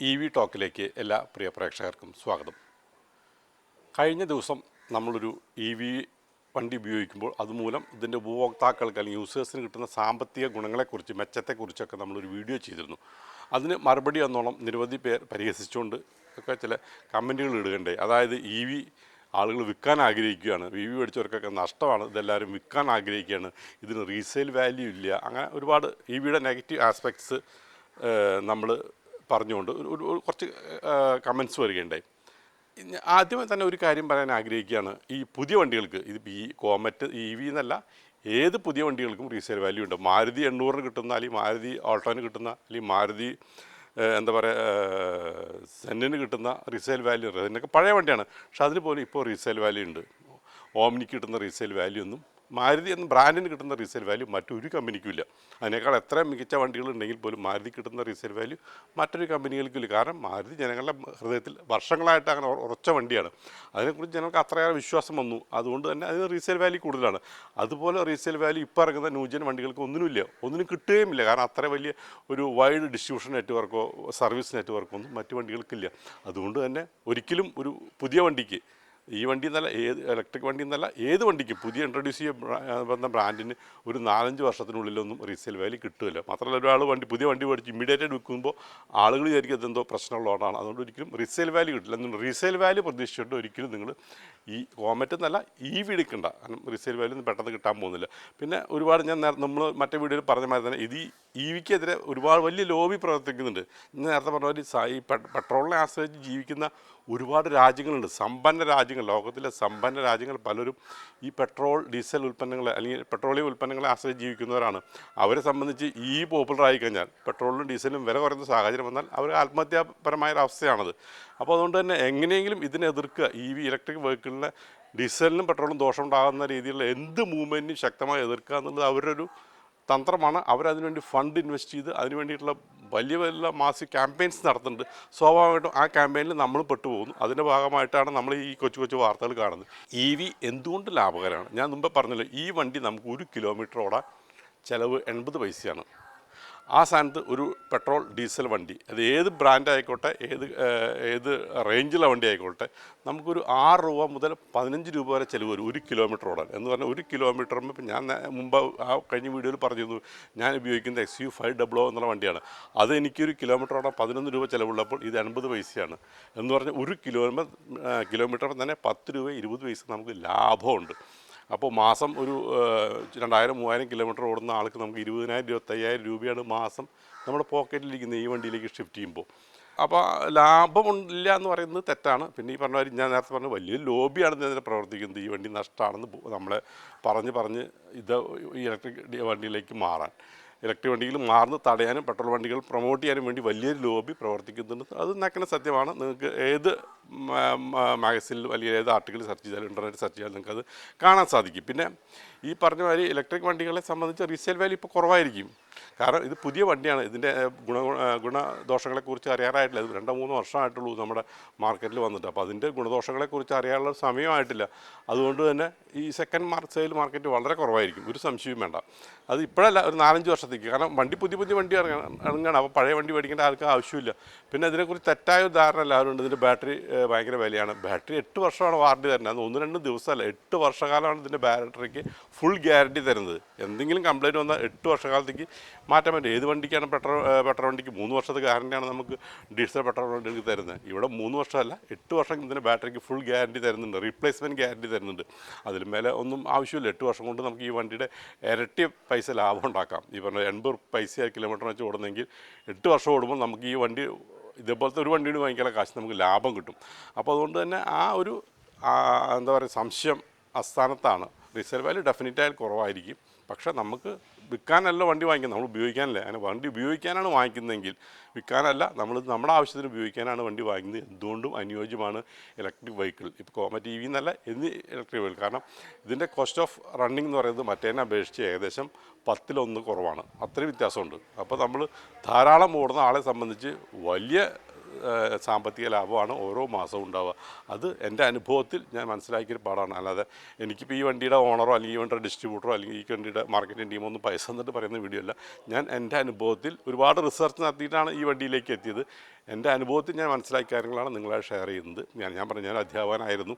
E V ടോക്കിലേക്ക് എല്ലാ പ്രിയ പ്രേക്ഷകർക്കും സ്വാഗതം. കഴിഞ്ഞ ദിവസം നമ്മളൊരു ഇ വി വണ്ടി ഉപയോഗിക്കുമ്പോൾ അതുമൂലം ഇതിന്റെ ഉപഭോക്താക്കൾക്ക് അല്ലെങ്കിൽ യൂസേഴ്സിന് കിട്ടുന്ന സാമ്പത്തിക ഗുണങ്ങളെക്കുറിച്ച് മെച്ചത്തെക്കുറിച്ചൊക്കെ നമ്മളൊരു വീഡിയോ ചെയ്തിരുന്നു. അതിന് മറുപടി എന്നോളം നിരവധി പേർ പരിഹസിച്ചുകൊണ്ട് ഒക്കെ ചില കമന്റുകൾ ഇടുകണ്ടേ അതായത് ഇ വി ആളുകൾ വിൽക്കാൻ ആഗ്രഹിക്കുകയാണ്. വി വി മേടിച്ചവർക്കൊക്കെ നഷ്ടമാണ്. ഇതെല്ലാവരും വിൽക്കാൻ ആഗ്രഹിക്കുകയാണ്. ഇതിന് റീസെയിൽ വാല്യൂ ഇല്ല. അങ്ങനെ ഒരുപാട് ഇ വിയുടെ നെഗറ്റീവ് ആസ്പെക്ട്സ് നമ്മൾ പറഞ്ഞുകൊണ്ട് കുറച്ച് കമൻസ് വരികയുണ്ടായി. ആദ്യമേ തന്നെ ഒരു കാര്യം പറയാൻ ആഗ്രഹിക്കുകയാണ്. ഈ പുതിയ വണ്ടികൾക്ക് ഇത് ഈ കോമറ്റ് ഇ വി എന്നല്ല ഏത് പുതിയ വണ്ടികൾക്കും റീസെയിൽ വാല്യൂ ഉണ്ട്. മാരുതി എണ്ണൂറിന് കിട്ടുന്ന അല്ലെങ്കിൽ മാരുതി ഓൾട്ടോന് കിട്ടുന്ന അല്ലെങ്കിൽ മാരുതി എന്താ പറയുക സെന്നിന് കിട്ടുന്ന റീസെയിൽ വാല്യൂ അതിനൊക്കെ പഴയ വണ്ടിയാണ്. പക്ഷെ അതിന് പോലും ഇപ്പോൾ റീസെയിൽ വാല്യൂ ഉണ്ട്. ഓമിനിക്ക് കിട്ടുന്ന റീസെയിൽ വാല്യൂ ഒന്നും മാരുതി എന്ന ബ്രാൻഡിന് കിട്ടുന്ന റീസെയിൽ വാല്യൂ മറ്റൊരു കമ്പനിക്കും ഇല്ല. അതിനേക്കാൾ എത്ര മികച്ച വണ്ടികൾ ഉണ്ടെങ്കിൽ പോലും മാരുതി കിട്ടുന്ന റീസെയിൽ വാല്യൂ മറ്റൊരു കമ്പനികൾക്കും ഇല്ല. കാരണം മാരുതി ജനങ്ങളുടെ ഹൃദയത്തിൽ വർഷങ്ങളായിട്ട് അങ്ങനെ ഉറച്ച വണ്ടിയാണ്. അതിനെക്കുറിച്ച് ജനങ്ങൾക്ക് അത്രയേറെ വിശ്വാസം വന്നു. അതുകൊണ്ട് തന്നെ അതിന് റീസെയിൽ വാല്യൂ കൂടുതലാണ്. അതുപോലെ റീസെയിൽ വാല്യൂ ഇപ്പോൾ ഇറങ്ങുന്ന ന്യൂജൻ വണ്ടികൾക്ക് ഒന്നിനുമില്ല ഒന്നിനും കിട്ടുകയുമില്ല. കാരണം അത്ര വലിയ ഒരു വൈഡ് ഡിസ്ട്രിബ്യൂഷൻ നെറ്റ്വർക്കോ സർവീസ് നെറ്റ്വർക്കോ ഒന്നും മറ്റു വണ്ടികൾക്കില്ല അതുകൊണ്ട് തന്നെ ഒരിക്കലും ഒരു പുതിയ വണ്ടിക്ക് ഈ വണ്ടി എന്നല്ല ഏത് ഇലക്ട്രിക് വണ്ടി എന്നല്ല ഏത് വണ്ടിക്ക് പുതിയ ഇൻട്രൊഡ്യൂസ് ചെയ്യുന്ന ബ്രാൻഡിന് ഒരു നാലഞ്ച് വർഷത്തിനുള്ളിലൊന്നും റീസെയിൽ വാല്യൂ കിട്ടുമല്ലോ മാത്രമല്ല ഒരാൾ വണ്ടി പുതിയ വണ്ടി മേടിച്ച് ഇമ്മീഡിയറ്റ് വിൽക്കുമ്പോൾ ആളുകൾ വിചാരിക്കും ഇതെന്തോ പ്രശ്നമുള്ളതാണ് അതുകൊണ്ട് ഒരിക്കലും റീസെയിൽ വാല്യൂ കിട്ടില്ല എന്നുള്ള റീസെയിൽ വാല്യൂ പ്രതീക്ഷിച്ചിട്ട് ഒരിക്കലും നിങ്ങൾ ഈ കോമറ്റ് എന്നല്ല ഈ വീടിക്കണ്ട കാരണം റീസെയിൽ വാല്യൂ ഒന്നും പെട്ടെന്ന് കിട്ടാൻ പോകുന്നില്ല പിന്നെ ഒരുപാട് ഞാൻ നമ്മൾ മറ്റേ വീഡിയോയിൽ പറഞ്ഞ മാതിരി തന്നെ ഇത് ഇ വിക്കെതിരെ ഒരുപാട് വലിയ ലോബി പ്രവർത്തിക്കുന്നുണ്ട് ഞാൻ നേരത്തെ പറഞ്ഞ പോലെ ഈ പെട്രോളിനെ ആശ്രയിച്ച് ജീവിക്കുന്ന ഒരുപാട് രാജ്യങ്ങളുണ്ട്. സമ്പന്ന രാജ്യങ്ങൾ ലോകത്തിലെ സമ്പന്ന രാജ്യങ്ങൾ പലരും ഈ പെട്രോൾ ഡീസൽ ഉൽപ്പന്നങ്ങളെ അല്ലെങ്കിൽ പെട്രോളിയം ഉൽപ്പന്നങ്ങളെ ആശ്രയിച്ച് ജീവിക്കുന്നവരാണ്. അവരെ സംബന്ധിച്ച് ഈ പോപ്പുലർ കഴിഞ്ഞാൽ പെട്രോളിനും ഡീസലും വില കുറയുന്ന സാഹചര്യം വന്നാൽ അവർ ആത്മഹത്യാപരമായ ഒരു അവസ്ഥയാണത്. അപ്പോൾ അതുകൊണ്ട് തന്നെ എങ്ങനെയെങ്കിലും ഇതിനെ എതിർക്കുക. ഈ വി ഇലക്ട്രിക് വെഹിക്കിളിനെ ഡീസലിനും പെട്രോളിനും ദോഷം ഉണ്ടാകുന്ന രീതിയിലുള്ള എന്ത് മൂവ്മെന്റിനും ശക്തമായി എതിർക്കുക എന്നുള്ളത് അവരുടെ ഒരു തന്ത്രമാണ് അവരതിനുവേണ്ടി ഫണ്ട് ഇൻവെസ്റ്റ് ചെയ്ത് അതിന് വേണ്ടിയിട്ടുള്ള വലിയ വലിയ മാസ് ക്യാമ്പയിൻസ് നടത്തുന്നുണ്ട്. സ്വാഭാവികമായിട്ടും ആ ക്യാമ്പയിനിൽ നമ്മൾ പെട്ടുപോകുന്നു. അതിന്റെ ഭാഗമായിട്ടാണ് നമ്മൾ ഈ കൊച്ചു കൊച്ചു വാർത്തകൾ കാണുന്നത്. ഇ വി എന്തുകൊണ്ട് ലാഭകരമാണ്? ഞാൻ മുമ്പേ പറഞ്ഞല്ലോ ഈ വണ്ടി നമുക്ക് ഒരു കിലോമീറ്റർ ഓടാൻ ചിലവ് എൺപത് പൈസയാണ്. ആ സ്ഥാനത്ത് ഒരു പെട്രോൾ ഡീസൽ വണ്ടി. അത് ഏത് ബ്രാൻഡ് ആയിക്കോട്ടെ ഏത് ഏത് റേഞ്ചിലെ വണ്ടി ആയിക്കോട്ടെ നമുക്കൊരു ആറ് രൂപ മുതൽ പതിനഞ്ച് രൂപ വരെ ചിലവ് വരും ഒരു കിലോമീറ്റർ ഓടാൻ. എന്ന് പറഞ്ഞാൽ ഒരു കിലോമീറ്റർ ഇപ്പം ഞാൻ മുമ്പ് ആ കഴിഞ്ഞ വീഡിയോയിൽ പറഞ്ഞിരുന്നു ഞാൻ ഉപയോഗിക്കുന്ന എക്സ് യു ഫൈവ് ഡബ്ലോ എന്നുള്ള വണ്ടിയാണ്. അത് എനിക്കൊരു കിലോമീറ്റർ ഓടാൻ പതിനൊന്ന് രൂപ ചിലവുള്ളപ്പോൾ ഇത് എൺപത് പൈസയാണ്. എന്ന് പറഞ്ഞാൽ ഒരു കിലോമീറ്റർ കിലോമീറ്റർ തന്നെ പത്ത് രൂപ ഇരുപത് പൈസ നമുക്ക് ലാഭമുണ്ട്. അപ്പോൾ മാസം ഒരു രണ്ടായിരം മൂവായിരം കിലോമീറ്റർ ഓടുന്ന ആൾക്ക് നമുക്ക് ഇരുപതിനായിരം ഇരുപത്തയ്യായിരം രൂപയാണ് മാസം നമ്മുടെ പോക്കറ്റിലിരിക്കുന്ന ഈ വണ്ടിയിലേക്ക് ഷിഫ്റ്റ് ചെയ്യുമ്പോൾ. അപ്പോൾ ലാഭമില്ല എന്ന് പറയുന്നത് തെറ്റാണ്. പിന്നെ ഈ പറഞ്ഞ ഞാൻ നേരത്തെ പറഞ്ഞ വലിയ ലോബിയാണ് ഇതിനെ പ്രവർത്തിക്കുന്നത്. ഈ വണ്ടി നഷ്ടമാണെന്ന് നമ്മളെ പറഞ്ഞ് പറഞ്ഞ് ഇത് ഈ ഇലക്ട്രിക് വണ്ടിയിലേക്ക് മാറാൻ. ഇലക്ട്രിക് വണ്ടികൾ മാറുന്ന തടയാനും പെട്രോൾ വണ്ടികൾ പ്രൊമോട്ട് ചെയ്യാനും വേണ്ടി വലിയൊരു ലോബി പ്രവർത്തിക്കുന്നുണ്ട്. അത് നക്കന സത്യമാണ്. നിങ്ങൾക്ക് ഏത് മാഗസിനിൽ വലിയ ഏത് ആർട്ടിക്കിൾ സെർച്ച് ചെയ്താലും ഇന്റർനെറ്റ് സെർച്ച് ചെയ്താലും നിങ്ങൾക്ക് അത് കാണാൻ സാധിക്കും. പിന്നെ ഈ പറഞ്ഞ മാതിരി ഇലക്ട്രിക് വണ്ടികളെ സംബന്ധിച്ച് റീസെയിൽ വാല്യൂ ഇപ്പോൾ കുറവായിരിക്കും. കാരണം ഇത് പുതിയ വണ്ടിയാണ്. ഇതിന്റെ ഗുണ ഗുണദോഷങ്ങളെക്കുറിച്ച് അറിയാറായിട്ടില്ല ഇത് രണ്ടോ മൂന്നോ വർഷമായിട്ടുള്ളൂ നമ്മുടെ മാർക്കറ്റിൽ വന്നിട്ട്. അപ്പോൾ അതിന്റെ ഗുണദോഷങ്ങളെക്കുറിച്ച് അറിയാനുള്ള സമയമായിട്ടില്ല. അതുകൊണ്ട് തന്നെ ഈ സെക്കൻഡ് മാർക്ക് സെയിൽ മാർക്കറ്റ് വളരെ കുറവായിരിക്കും. ഒരു സംശയവും വേണ്ട. അത് ഇപ്പോഴല്ല ഒരു നാലഞ്ച് വർഷത്തേക്ക്. കാരണം വണ്ടി പുതിയ പുതിയ വണ്ടി ഇറങ്ങണം. അപ്പോൾ പഴയ വണ്ടി മേടിക്കേണ്ട ആൾക്ക് ആവശ്യമില്ല. പിന്നെ ഇതിനെക്കുറിച്ച് തെറ്റായ ധാരണ എല്ലാവരും ഉണ്ട് ഇതിന്റെ ബാറ്ററി ഭയങ്കര വിലയാണ്. ബാറ്ററി എട്ട് വർഷമാണ് വാറണ്ടി തരുന്നത്. അത് ഒന്ന് രണ്ട് ദിവസമല്ല എട്ട് വർഷകാലമാണ് ഇതിന്റെ ബാറ്ററിക്ക് ഫുൾ ഗ്യാരണ്ടി തരുന്നത്. എന്തെങ്കിലും കംപ്ലൈന്റ് വന്നാൽ എട്ട് വർഷകാലത്തേക്ക് മാറ്റാൻ പറ്റും. ഏത് വണ്ടിക്കാണ് പെട്രോൾ പെട്രോൾ വണ്ടിക്ക് മൂന്ന് വർഷത്തെ ഗ്യാരണ്ടിയാണ് നമുക്ക് ഡീസൽ പെട്രോൾ വണ്ടിക്ക് തരുന്നത്. ഇവിടെ മൂന്ന് വർഷമല്ല എട്ട് വർഷം ഇതിന്റെ ബാറ്ററിക്ക് ഫുൾ ഗ്യാരണ്ടി തരുന്നുണ്ട് റീപ്ലേസ്മെന്റ് ഗ്യാരണ്ടി തരുന്നുണ്ട്. അതിലും മേലെ ഒന്നും ആവശ്യമില്ല. എട്ട് വർഷം കൊണ്ട് നമുക്ക് ഈ വണ്ടിയുടെ ഇരട്ടി പൈസ ലാഭം ഉണ്ടാക്കാം. ഈ പറഞ്ഞ എൺപത് പൈസ കിലോമീറ്റർ വെച്ച് ഓടുന്നെങ്കിൽ എട്ട് വർഷം ഓടുമ്പോൾ നമുക്ക് ഈ വണ്ടി ഇതേപോലത്തെ ഒരു വണ്ടിയുടെ വാങ്ങിക്കാനുള്ള കാശ് നമുക്ക് ലാഭം കിട്ടും. അപ്പോൾ അതുകൊണ്ട് തന്നെ ആ ഒരു എന്താ പറയുക സംശയം അസ്ഥാനത്താണ്. റീസെയിൽ വാല്യൂ ഡെഫിനറ്റായി കുറവായിരിക്കും. പക്ഷേ നമുക്ക് വിൽക്കാനല്ല വണ്ടി വാങ്ങിക്കുന്നത്. നമ്മൾ ഉപയോഗിക്കാനല്ല. അങ്ങനെ വണ്ടി ഉപയോഗിക്കാനാണ് വാങ്ങിക്കുന്നതെങ്കിൽ വിൽക്കാനല്ല നമ്മൾ നമ്മുടെ ആവശ്യത്തിന് ഉപയോഗിക്കാനാണ് വണ്ടി വാങ്ങുന്നത് എന്തുകൊണ്ടും അനുയോജ്യമാണ് ഇലക്ട്രിക് വെഹിക്കിൾ ഇപ്പോൾ കോമറ്റ് ഇ വി എന്നല്ല എന്നീ ഇലക്ട്രിക് വെഹിക്കിൾ കാരണം ഇതിന്റെ കോസ്റ്റ് ഓഫ് റണ്ണിംഗ് എന്ന് പറയുന്നത് മറ്റേനെ അപേക്ഷിച്ച് ഏകദേശം പത്തിലൊന്ന് കുറവാണ്. അത്രയും വ്യത്യാസമുണ്ട്. അപ്പോൾ നമ്മൾ ധാരാളം ഓടുന്ന ആളെ സംബന്ധിച്ച് വലിയ സാമ്പത്തിക ലാഭമാണ് ഓരോ മാസവും ഉണ്ടാവുക. അത് എന്റെ അനുഭവത്തിൽ ഞാൻ മനസ്സിലാക്കിയൊരു പാടാണ്. അല്ലാതെ എനിക്കിപ്പോൾ ഈ വണ്ടിയുടെ ഓണറോ അല്ലെങ്കിൽ ഈ വണ്ടിയുടെ ഡിസ്ട്രിബ്യൂട്ടറോ അല്ലെങ്കിൽ ഈ വണ്ടിയുടെ മാർക്കറ്റിംഗ് ടീമോ ഒന്നും പൈസ എന്നിട്ട് പറയുന്ന വീഡിയോ അല്ല. ഞാൻ എന്റെ അനുഭവത്തിൽ ഒരുപാട് റിസർച്ച് നടത്തിയിട്ടാണ് ഈ വണ്ടിയിലേക്ക് എത്തിയത്. എന്റെ അനുഭവത്തിൽ ഞാൻ മനസ്സിലാക്കിയ കാര്യങ്ങളാണ് നിങ്ങളെ ഷെയർ ചെയ്യുന്നത്. ഞാൻ ഞാൻ പറഞ്ഞു ഞാൻ അധ്യാപകനായിരുന്നു.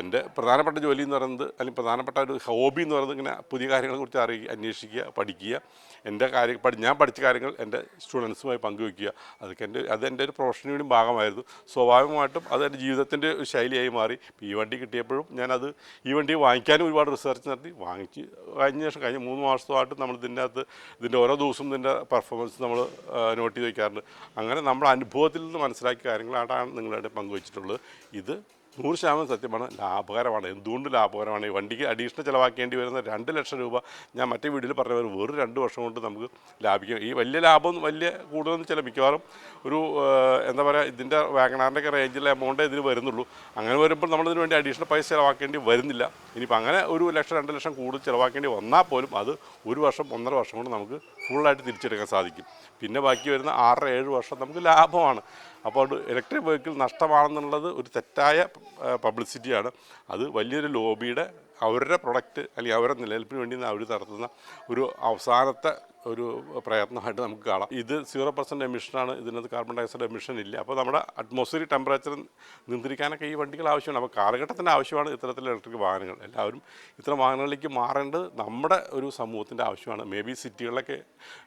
എന്റെ പ്രധാനപ്പെട്ട ജോലി എന്ന് പറയുന്നത് അല്ലെങ്കിൽ പ്രധാനപ്പെട്ട ഒരു ഹോബി എന്ന് പറയുന്നത് ഇങ്ങനെ പുതിയ കാര്യങ്ങളെക്കുറിച്ച് അറിയുക അന്വേഷിക്കുക പഠിക്കുക. എന്റെ കാര്യം ഞാൻ പഠിച്ച കാര്യങ്ങൾ എന്റെ സ്റ്റുഡൻസുമായി പങ്കുവയ്ക്കുക. അതൊക്കെ എന്റെ അത് എന്റെ ഒരു പ്രൊഫഷനുടെ ഭാഗമായിരുന്നു. സ്വാഭാവികമായിട്ടും അത് എന്റെ ജീവിതത്തിന്റെ ഒരു ശൈലിയായി മാറി. ഈ വണ്ടി കിട്ടിയപ്പോഴും ഞാനത് ഈ വണ്ടി വാങ്ങിക്കാനും ഒരുപാട് റിസർച്ച് നടത്തി. വാങ്ങിച്ച് കഴിഞ്ഞ ശേഷം കഴിഞ്ഞ മൂന്ന് മാസമായിട്ട് നമ്മൾ ഇതിന്റെ അകത്ത് ഇതിന്റെ ഓരോ ദിവസവും ഇതിന്റെ പെർഫോമൻസ് നമ്മൾ നോട്ട് ചെയ്ത് വയ്ക്കാറുണ്ട് അങ്ങനെ നമ്മൾ നമ്മുടെ അനുഭവത്തിൽ നിന്ന് മനസ്സിലാക്കിയ കാര്യങ്ങളാണ് നിങ്ങളുടെ പങ്കുവച്ചിട്ടുള്ളത്. ഇത് നൂറ് ശതമാനം സത്യമാണ്. ലാഭകരമാണ്. എന്തുകൊണ്ട് ലാഭകരമാണ്? ഈ വണ്ടിക്ക് അഡീഷണൽ ചിലവാക്കേണ്ടി വരുന്ന രണ്ട് ലക്ഷം രൂപ ഞാൻ മറ്റേ വീഡിയോയിൽ പറഞ്ഞ പോലെ വെറും രണ്ട് വർഷം കൊണ്ട് നമുക്ക് ലാഭിക്കാം. ഈ വലിയ ലാഭം വലിയ കൂടുതലൊന്നും ചില മിക്കവാറും ഒരു എന്താ പറയുക ഇതിന്റെ വാഗണാറിന്റെ ഒക്കെ റേഞ്ചിലെ എമൗണ്ടേ ഇതിന് വരുന്നുള്ളൂ. അങ്ങനെ വരുമ്പോൾ നമ്മളിതിന് വേണ്ടി അഡീഷണൽ പൈസ ചിലവാക്കേണ്ടി വരുന്നില്ല. ഇനിയിപ്പോൾ അങ്ങനെ ഒരു ലക്ഷം രണ്ട് ലക്ഷം കൂടുതൽ ചിലവാക്കേണ്ടി വന്നാൽ പോലും അത് ഒരു വർഷം ഒന്നര വർഷം കൊണ്ട് നമുക്ക് ഫുള്ളായിട്ട് തിരിച്ചെടുക്കാൻ സാധിക്കും. പിന്നെ ബാക്കി വരുന്ന ആറര ഏഴ് വർഷം നമുക്ക് ലാഭമാണ്. അപ്പോൾ ഇലക്ട്രിക് വെഹിക്കിൾ നഷ്ടമാണെന്നുള്ളത് ഒരു തെറ്റായ പബ്ലിസിറ്റിയാണ് അത് വലിയൊരു ലോബിയുടെ അവരുടെ പ്രൊഡക്റ്റ് അല്ലെങ്കിൽ അവരുടെ നിലനിൽപ്പിന് വേണ്ടി അവർ നടത്തുന്ന ഒരു അവസാനത്തെ ഒരു പ്രയത്നമായിട്ട് നമുക്ക് കാണാം. ഇത് സീറോ പെർസെന്റ് എമിഷനാണ് ഇതിനകത്ത് കാർബൺ ഡയോക്സൈഡ് എമിഷൻ ഇല്ല. അപ്പോൾ നമ്മുടെ അറ്റ്മോസ്ഫിയറിക് ടെമ്പറേച്ചർ നിയന്ത്രിക്കാനൊക്കെ ഈ വണ്ടികൾ ആവശ്യമാണ്. അപ്പോൾ കാലഘട്ടത്തിന്റെ ആവശ്യമാണ് ഇത്തരത്തിലുള്ള ഇലക്ട്രിക് വാഹനങ്ങൾ. എല്ലാവരും ഇത്തരം വാഹനങ്ങളിലേക്ക് മാറേണ്ടത് നമ്മുടെ ഒരു സമൂഹത്തിന്റെ ആവശ്യമാണ്. മേ ബി സിറ്റികളിലൊക്കെ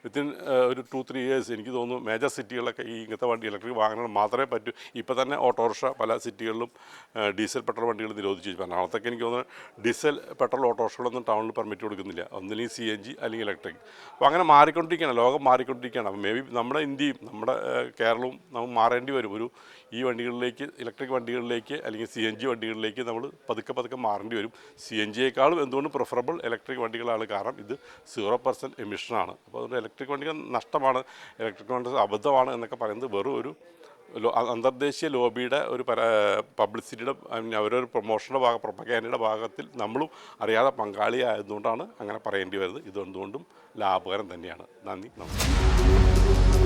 വിത്തിൻ ഒരു ടു ത്രീ ഇയേഴ്സ് എനിക്ക് തോന്നുന്നു മേജർ സിറ്റികളിലൊക്കെ ഈ ഇങ്ങനത്തെ വണ്ടി ഇലക്ട്രിക് വാഹനങ്ങൾ മാത്രമേ പറ്റൂ. ഇപ്പോൾ തന്നെ ഓട്ടോറിക്ഷ പല സിറ്റികളിലും ഡീസൽ പെട്രോൾ വണ്ടികൾ നിരോധിച്ചു. എറണാകുളത്തൊക്കെ എനിക്ക് തോന്നുന്നു ഡീസൽ പെട്രോൾ ഓട്ടോറിക്ഷകളൊന്നും ടൗണിൽ പെർമിറ്റ് കൊടുക്കുന്നില്ല. ഒന്നില്ലെങ്കിൽ സി എൻ ജി അല്ലെങ്കിൽ ഇലക്ട്രിക് അപ്പോൾ അങ്ങനെ മാറിക്കൊണ്ടിരിക്കുകയാണ് ലോകം മാറിക്കൊണ്ടിരിക്കുകയാണ്. അപ്പോൾ മേ ബി നമ്മുടെ ഇന്ത്യയും നമ്മുടെ കേരളവും നമുക്ക് മാറേണ്ടി വരും. ഒരു ഈ വണ്ടികളിലേക്ക് ഇലക്ട്രിക് വണ്ടികളിലേക്ക് അല്ലെങ്കിൽ സി എൻ ജി വണ്ടികളിലേക്ക് നമ്മൾ പതുക്കെ പതുക്കെ മാറേണ്ടി വരും. സി എൻ ജിയേക്കാളും എന്തുകൊണ്ട് പ്രിഫറബിൾ ഇലക്ട്രിക് വണ്ടികളാണ്? കാരണം ഇത് സീറോ പെർസെന്റ് എമിഷനാണ് അപ്പോൾ അതുകൊണ്ട് ഇലക്ട്രിക് വണ്ടികൾ നഷ്ടമാണ്. ഇലക്ട്രിക് വണ്ടി അബദ്ധമാണ് എന്നൊക്കെ പറയുന്നത് വെറും ഒരു അന്തർദേശീയ ലോബിയുടെ ഒരു പബ്ലിസിറ്റിയുടെ അവരൊരു പ്രൊമോഷന്റെ ഭാഗം പ്രൊപ്പഗാൻഡയുടെ ഭാഗത്തിൽ നമ്മളും അറിയാതെ പങ്കാളിയായതുകൊണ്ടാണ് അങ്ങനെ പറയേണ്ടി വരുന്നത്. ഇതെന്തുകൊണ്ടും ലാഭകരം തന്നെയാണ്. നന്ദി നമസ്കാരം.